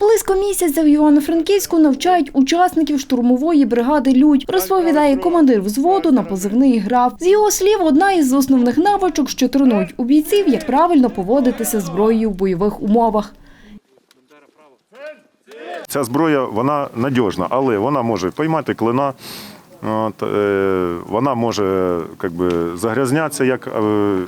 Близько місяця в Івано-Франківську навчають учасників штурмової бригади Людь, розповідає командир взводу на позивний граф. З його слів, одна із основних навичок, що тренують у бійців, як правильно поводитися зброєю в бойових умовах. Ця зброя вона надіжна, але вона може поймати клина, от, е, вона може как би, загрязнятися, як е,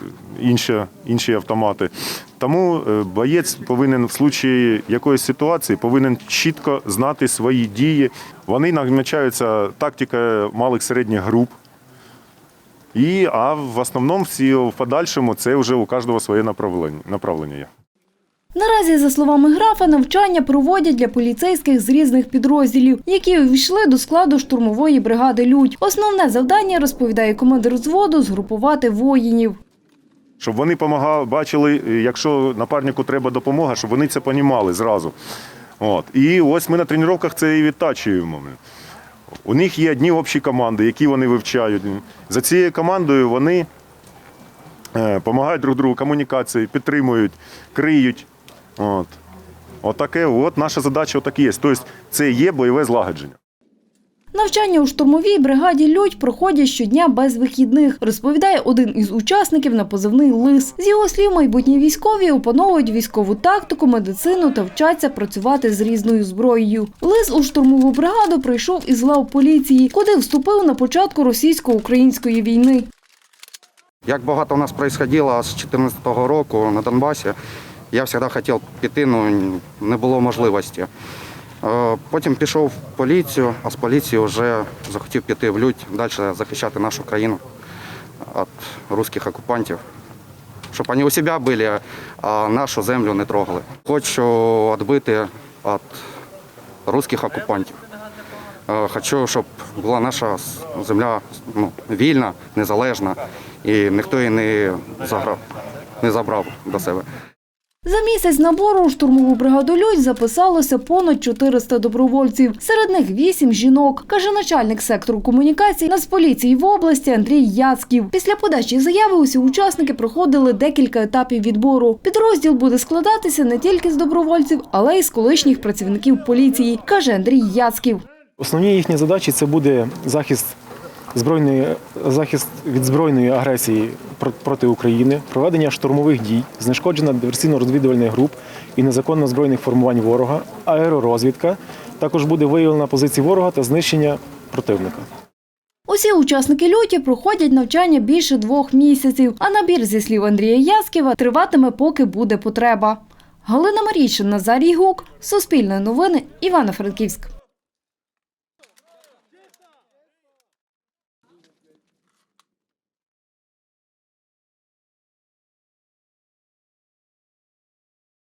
інші, інші автомати. Тому е, боєць повинен в случаї якоїсь ситуації повинен чітко знати свої дії. Вони намічаються тактика малих середніх груп. І, а в основному в подальшому це вже у кожного своє направлення. направлення є. Наразі, за словами графа, навчання проводять для поліцейських з різних підрозділів, які увійшли до складу штурмової бригади Людь. Основне завдання, розповідає командир взводу, згрупувати воїнів. Щоб вони допомагали, бачили, е, якщо напарнику треба допомога, щоб вони це понімали зразу. От. І ось ми на тренуваннях це і відтачуємо. У них є одні общі команди, які вони вивчають. За цією командою вони допомагають друг другу комунікації, підтримують, криють. От. Отаке, от наша задача отак є. Тобто це є бойове злагодження. Навчання у штурмовій бригаді Людь проходять щодня без вихідних, розповідає один із учасників на позивний лис. З його слів, майбутні військові опановують військову тактику, медицину та вчаться працювати з різною зброєю. Лис у штурмову бригаду прийшов із лав поліції, куди вступив на початку російсько-української війни. Як багато у нас происходило з 2014 року на Донбасі, я завжди хотів піти, але не було можливості. Потім пішов в поліцію, а з поліції вже захотів піти в лють, далі захищати нашу країну від русських окупантів. Щоб вони у себе були, а нашу землю не трогали. Хочу відбити від русських окупантів. Хочу, щоб була наша земля ну, вільна, незалежна, і ніхто її не заграв, не забрав до себе. За місяць набору у штурмову бригаду Людь записалося понад 400 добровольців. Серед них вісім жінок, каже начальник сектору комунікацій Нацполіції в області Андрій Яцьків. Після подачі заяви усі учасники проходили декілька етапів відбору. Підрозділ буде складатися не тільки з добровольців, але й з колишніх працівників поліції, каже Андрій Яцьків. Основні їхні задачі це буде захист збройної захист від збройної агресії про- проти України, проведення штурмових дій, знешкодження диверсійно-розвідувальних груп і незаконно збройних формувань ворога, аеророзвідка. Також буде виявлена позиції ворога та знищення противника. Усі учасники люті проходять навчання більше двох місяців, а набір, зі слів Андрія Ясківа, триватиме, поки буде потреба. Галина Марійчин, Назарій Гук, Суспільне новини, Івано-Франківськ.